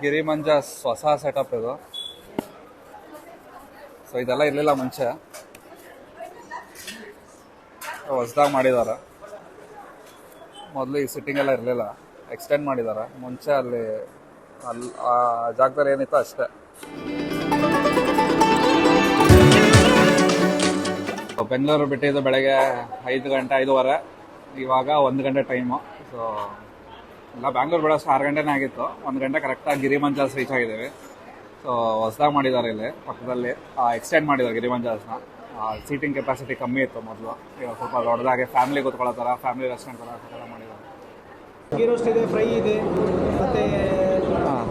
ಗಿರಿಮಂಜ ಹೊಸ ಸೆಟಪ್ ಇದು. ಸೊ ಇದೆಲ್ಲ ಇರಲಿಲ್ಲ ಮುಂಚೆ. ಹೊಸದಾಗಿ ಮಾಡಿದ್ದಾರೆ ಮೊದಲು ಈ ಸಿಟ್ಟಿಂಗ್ ಎಲ್ಲ ಇರಲಿಲ್ಲ. ಎಕ್ಸ್ಟೆಂಡ್ ಮಾಡಿದ್ದಾರೆ ಮುಂಚೆ ಅಲ್ಲಿ ಅಲ್ಲಿ ಆ ಜಾಗದಲ್ಲಿ ಏನಿತ್ತು ಅಷ್ಟೇ. ಬೆಂಗಳೂರು ಬಿಟ್ಟಿದ್ದು ಬೆಳಗ್ಗೆ ಐದು ಗಂಟೆ ಐದುವರೆ. ಇವಾಗ ಒಂದು ಗಂಟೆ ಟೈಮು ಸೊ ಎಲ್ಲ ಬ್ಯಾಂಗ್ಳೂರ್ ಬಿಡೋಷ್ಟು ಆರು ಗಂಟೆನೇ ಆಗಿತ್ತು. ಒಂದು ಗಂಟೆ ಕರೆಕ್ಟಾಗಿ ಗಿರಿಮಂಜಾಸ್ ರೀಚ್ ಆಗಿದ್ದೇವೆ. ಸೊ ಹೊಸದಾಗಿ ಮಾಡಿದ್ದಾರೆ ಇಲ್ಲಿ, ಪಕ್ಕದಲ್ಲಿ ಎಕ್ಸ್ಟೆಂಡ್ ಮಾಡಿದ್ದಾರೆ ಗಿರಿಮಂಜಲ್ಸ್ನ. ಸೀಟಿಂಗ್ ಕೆಪಾಸಿಟಿ ಕಮ್ಮಿ ಇತ್ತು ಮೊದಲು. ಈಗ ಸ್ವಲ್ಪ ದೊಡ್ಡದಾಗಿ ಫ್ಯಾಮಿಲಿ ಕೂತ್ಕೊಳ್ಳೋ ಥರ ಫ್ಯಾಮಿಲಿ ರೆಸ್ಟೋರೆಂಟ್ ಥರ ಮಾಡಿದ್ದಾರೆ ಗೀ ರೋಸ್ಟ್ ಇದೆ ಫ್ರೈ ಇದೆ ಮತ್ತೆ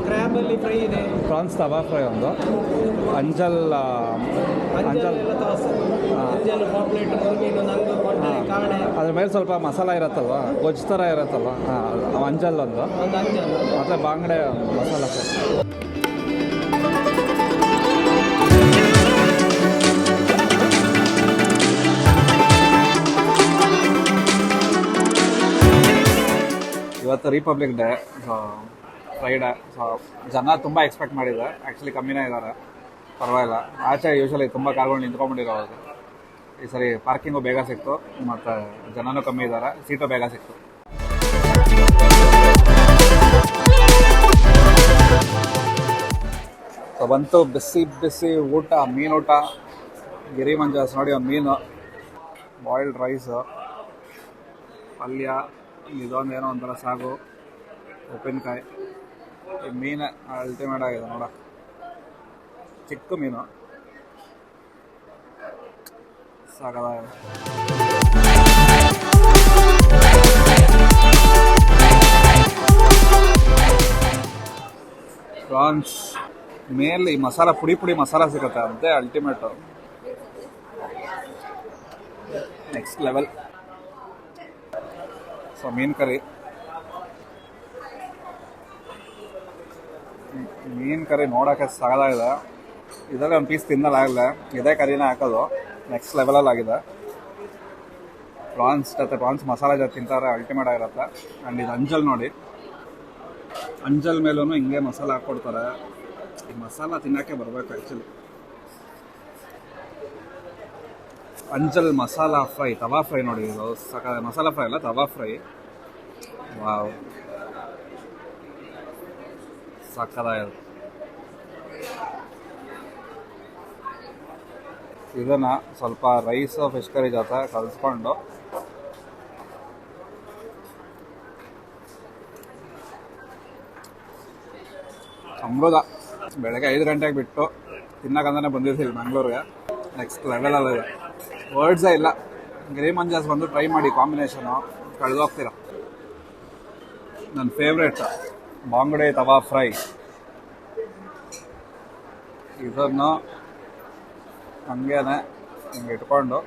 ಕ್ರ್ಯಾಬ್ ಅಲ್ಲಿ ಫ್ರೈ ಇದೆ. ಪ್ರಾನ್ಸ್ ತವಾ ಫ್ರೈ ಒಂದು. ಅಂಜಲ್ ಅಂಜಲ್ ಅಂಜಲ್ ಪಾಪ್ಲೆಟ್ ಅದ್ರ ಮೇಲೆ ಸ್ವಲ್ಪ ಮಸಾಲ ಇರತ್ತಲ್ವ? ಗೊಜ್ಜು ಥರ ಇರತ್ತಲ್ವ? ಹಾಂ ಅಂಜಲ್ ಒಂದು. ಮತ್ತು ಬಾಂಗಡೆ ಮಸಾಲ. ಫ್ರೈ ಇವತ್ತು Republic Day so Friday so ಜನ ತುಂಬ ಎಕ್ಸ್ಪೆಕ್ಟ್ ಮಾಡಿದೆ ಆ್ಯಕ್ಚುಲಿ ಕಮ್ಮಿನೇ ಇದ್ದಾರೆ. ಪರವಾಗಿಲ್ಲ. ಆಚೆ ಯೂಶಲಿ ತುಂಬ ಕಾರ್ಗಳು ನಿಂತ್ಕೊಂಡ್ಬಿಟ್ಟಿರೋದು ಈ ಸರಿ ಪಾರ್ಕಿಂಗು ಬೇಗ ಸಿಕ್ತು. ಮತ್ತು ಜನನೂ ಕಮ್ಮಿ ಇದ್ದಾರೆ. ಸೀಟು ಬೇಗ ಸಿಕ್ತು. ಸೊ ಬಂತು ಬಿಸಿ ಬಿಸಿ ಊಟ, ಮೀನು ಊಟ. ಗಿರಿ ಮಂಜಾಸ್ ನೋಡಿ ಒಂದು ಮೀನು. ಬಾಯ್ಲ್ಡ್ ರೈಸು ಪಲ್ಯ. ಇದೊಂದು ಏನೋ ಒಂಥರ ಸಾಗು. ಉಪ್ಪಿನಕಾಯಿ. ಈ ಮೀನು ಅಲ್ಟಿಮೇಟ್ ಆಗಿದೆ ನೋಡ. ಚಿಕ್ಕ ಮೀನು. ಸಾಕಾಗಿದೆ ಪ್ರಾನ್ಸ್ ಮೇಲೆ ಮಸಾಲ ಪುಡಿ ಪುಡಿ ಮಸಾಲ ಸಿಗುತ್ತೆ ಅಂತೆ ಅಲ್ಟಿಮೇಟ್ ನೆಕ್ಸ್ಟ್ ಲೆವೆಲ್ ಸೊ ಮೀನು ಕರಿ? ಮೀನು ಕರಿ ನೋಡೋಕ್ಕೆ ಸಾಗದಾಗಿದೆ ಇದರಲ್ಲಿ ಒಂದು ಪೀಸ್ ತಿನ್ನಲಾಗಲ್ಲ ಇದೇ ಕರಿನೇ ಹಾಕೋದು. ನೆಕ್ಸ್ಟ್ ಲೆವೆಲಲ್ಲಿ ಆಗಿದೆ. ಪ್ರಾನ್ಸ್ ಜೊತೆ, ಪ್ರಾನ್ಸ್ ಮಸಾಲೆ ಜೊತೆ ತಿಂತಾರೆ ಅಲ್ಟಿಮೇಟ್ ಆಗಿರುತ್ತೆ. ಆ್ಯಂಡ್ ಇದು ಅಂಜಲ್ ನೋಡಿ. ಅಂಜಲ್ ಮೇಲೂ ಹಿಂಗೆ ಮಸಾಲೆ ಹಾಕ್ಕೊಡ್ತಾರೆ. ಈ ಮಸಾಲ ತಿನ್ನೋಕ್ಕೆ ಬರಬೇಕು ಆ್ಯಕ್ಚುಲಿ ಅಂಜಲ್ ಮಸಾಲ ಫ್ರೈ, ತವಾ ಫ್ರೈ ನೋಡಿ. ಇದು ಸಕ ಮಸಾಲ ಫ್ರೈ ಅಲ್ಲ, ತವಾ ಫ್ರೈ. ವಾವ್. ಸಕ್ಕದಾಗಿದೆ ಇದನ್ನು ಸ್ವಲ್ಪ ರೈಸ್ ಫಿಶ್ ಕರಿ ಜೊತೆ ಕಲಿಸ್ಕೊಂಡು ಅಮೃತ ಬೆಳಗ್ಗೆ ಐದು ಗಂಟೆಗೆ ಬಿಟ್ಟು ತಿನ್ನಕಂತಾನೆ ಬಂದಿದ್ದೀವಿ ಮಂಗ್ಳೂರಿಗೆ. ನೆಕ್ಸ್ಟ್ ಲೆವೆಲಲ್ಲಿದೆ ವರ್ಡ್ಸೇ ಇಲ್ಲ. ಗ್ರೇ ಮಂಜಾಸ್ ಬಂದು ಟ್ರೈ ಮಾಡಿ ಕಾಂಬಿನೇಷನು ಕಳೆದೋಗ್ತೀರ ನನ್ನ ಫೇವ್ರೇಟ್ ಬಾಂಗ್ಡೆ ತವಾ ಫ್ರೈ. ಇದನ್ನು ಹಂಗೇನೆ ಹಿಂಗೆ ಇಟ್ಕೊಂಡು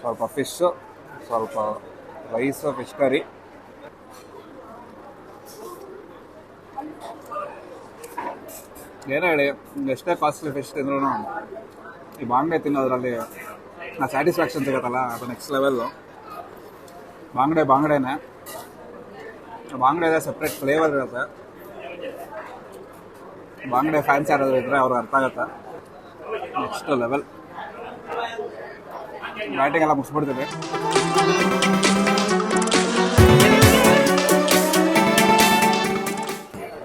ಸ್ವಲ್ಪ ಫಿಶ್ಶು ಸ್ವಲ್ಪ ರೈಸು ಫಿಶ್ ಕರಿ ಏನೇ ಹೇಳಿ ಎಷ್ಟೇ ಕಾಸ್ಟ್ಲಿ ಫಿಶ್ ತಿಂದ್ರೂ ಈ ಬಾಂಗ್ಡೆ ತಿನ್ನೋದ್ರಲ್ಲಿ ಆ ಸ್ಯಾಟಿಸ್ಫ್ಯಾಕ್ಷನ್ ಸಿಗುತ್ತಲ್ಲ, ಅದು ನೆಕ್ಸ್ಟ್ ಲೆವೆಲ್ಲು ಬಾಂಗ್ಡೆ ಬಾಂಗ್ಡೆನೇ. ಬಾಂಗ್ಡೆದೇ ಸಪ್ರೇಟ್ ಫ್ಲೇವರ್ ಇರುತ್ತೆ. ಬಾಂಗ್ಡೆ ಫ್ಯಾನ್ಸ್ ಯಾರಾದರೂ ಇದ್ದರೆ ಅವ್ರಿಗೆ ಅರ್ಥ ಆಗುತ್ತೆ. ನೆಕ್ಸ್ಟ್ ಲೆವೆಲ್ ಬ್ಯಾಟಿಂಗ್ ಎಲ್ಲ ಮುಗಿಸ್ಬಿಡ್ತೀವಿ.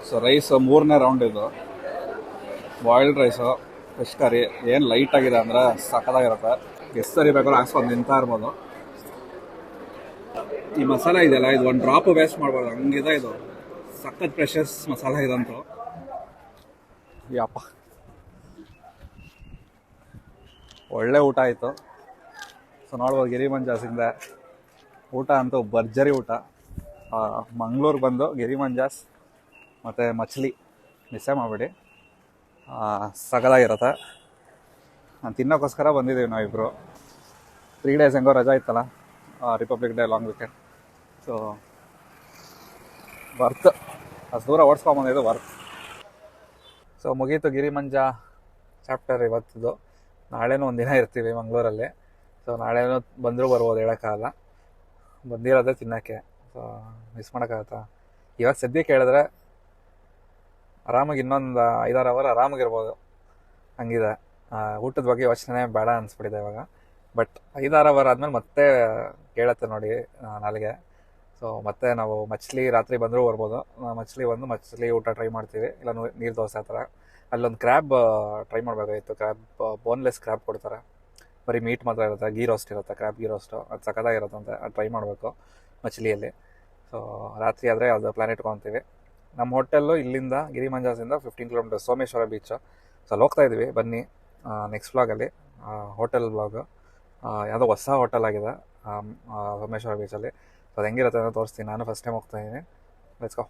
ಸೊ ರೈಸ್ ಮೂರನೇ ರೌಂಡ್ ಇದು. ಬಾಯ್ಲ್ಡ್ ರೈಸು, ಫಿಶ್ ಕರಿ, ಏನು ಲೈಟ್ ಆಗಿದೆ ಅಂದರೆ ಸಖತ್ತಾಗಿರುತ್ತೆ. ಎಷ್ಟು ಸರಿ ಬೇಕಾದ್ರೂ ಹಾಕ್ಸ್ಕೊಂಡು ನಿಂತಾ ಇರ್ಬೋದು. ಈ ಮಸಾಲೆ ಇದೆಯಲ್ಲ, ಇದು ಒಂದು ಡ್ರಾಪ್ ವೇಸ್ಟ್ ಮಾಡ್ಬೋದು ಹಂಗಿದೆ ಇದು. ಸಖತ್ ಪ್ರೆಷಸ್ ಮಸಾಲ ಇದಂತೂ. ಯಪ್ಪ. ಒಳ್ಳೆ ಊಟ ಆಯಿತು. ಸೊ ನೋಡ್ಬೋದು ಗಿರಿ ಮಂಜಾಸಿಂದ ಊಟ ಅಂತೂ ಭರ್ಜರಿ ಊಟ. ಮಂಗ್ಳೂರಿಗೆ ಬಂದು ಗಿರಿ ಮಂಜಾಸ್ ಮತ್ತು ಮಚ್ಲಿ ಮಿಸ್ಸೇ ಮಾಡಬೇಡಿ. ಸಗದಾಗಿರುತ್ತೆ ನಾನು ತಿನ್ನೋಕ್ಕೋಸ್ಕರ ಬಂದಿದ್ದೀವಿ ನಾವಿಬ್ಬರು ತ್ರೀ ಡೇಸ್ ಹೆಂಗೋ ರಜಾ ಇತ್ತಲ್ಲ Republic Day long weekend so ಬರ್ತ್ ಅಷ್ಟು ದೂರ ಓಡಿಸ್ಕೊಂಬಂದಿದ್ದು ವರ್ತ್ ಸೊ ಮುಗೀತು ಗಿರಿಮಂಜ ಚಾಪ್ಟರ್ ಇವತ್ತಿದ್ದು ನಾಳೆನೂ ಒಂದಿನ ಇರ್ತೀವಿ ಮಂಗಳೂರಲ್ಲಿ. ಸೊ ನಾಳೆನೂ ಬಂದರೂ ಬರ್ಬೋದು ಹೇಳೋಕ್ಕಾಗಲ್ಲ. ಬಂದಿರೋದೇ ತಿನ್ನೋಕ್ಕೆ. ಸೊ ಮಿಸ್ ಮಾಡೋಕ್ಕಾಗತ್ತಾ? ಇವಾಗ ಸದ್ಯಕ್ಕೆ ಹೇಳಿದ್ರೆ ಆರಾಮಾಗಿ ಇನ್ನೊಂದು ಐದಾರು ಅವರ್ ಆರಾಮಾಗಿರ್ಬೋದು. ಹಂಗಿದೆ. ಊಟದ ಬಗ್ಗೆ ಯೋಚನೆ ಬೇಡ ಅನ್ಸ್ಬಿಟ್ಟಿದೆ ಇವಾಗ. ಬಟ್ ಐದಾರು ಅವರ್ ಆದ್ಮೇಲೆ ಮತ್ತೆ ಕೇಳತ್ತೆ ನೋಡಿ ನಾಲ್ಗೆ. ಸೊ ಮತ್ತೆ ನಾವು ಮಚ್ಲಿ ರಾತ್ರಿ ಬಂದರೂ ಬರ್ಬೋದು. ಮಚ್ಲಿ ಬಂದು ಮಚ್ಲಿ ಊಟ ಟ್ರೈ ಮಾಡ್ತೀವಿ. ಇಲ್ಲ ನೀರು ದೋಸೆ ಆ ಥರ. ಅಲ್ಲೊಂದು ಕ್ರ್ಯಾಬ್ ಟ್ರೈ ಮಾಡಬೇಕಾಗಿತ್ತು. ಕ್ರ್ಯಾಬ್ ಬೋನ್ಲೆಸ್ ಕ್ರ್ಯಾಬ್ ಕೊಡ್ತಾರೆ. ಬರೀ ಮೀಟ್ ಮಾತ್ರ ಇರುತ್ತೆ. ಗೀ ರೋಸ್ಟ್ ಇರುತ್ತೆ ಕ್ರ್ಯಾಬ್ ಗೀ ರೋಸ್ಟು ಅದು ಸಖತ್ತಾಗಿರುತ್ತಂತೆ ಅದು ಟ್ರೈ ಮಾಡಬೇಕು ಮಚ್ಲಿಯಲ್ಲಿ ಸೊ ರಾತ್ರಿ ಆದರೆ ಅದು ಪ್ಲಾನ್ ಇಟ್ಕೊತೀವಿ. ನಮ್ಮ ಹೋಟೆಲ್ಲು ಇಲ್ಲಿಂದ ಗಿರಿಮಂಜಾಸಿಂದ fifteen kilometre Someshwara beach so ಅಲ್ಲಿ ಹೋಗ್ತಾ ಇದ್ವಿ ಬನ್ನಿ. ನೆಕ್ಸ್ಟ್ ವ್ಲಾಗಲ್ಲಿ ಹೋಟೆಲ್ ಬ್ಲಾಗ್ ಯಾವುದೋ ಹೊಸ ಹೋಟೆಲ್ ಆಗಿದೆ. ಸೋಮೇಶ್ವರ ಬೀಚಲ್ಲಿ ಸೊ ಅದು ಹೆಂಗಿರುತ್ತೆ ಅಂತ ತೋರಿಸ್ತೀನಿ. ನಾನು ಫಸ್ಟ್ ಟೈಮ್ ಹೋಗ್ತಾ ಇದ್ದೀನಿ. Let's go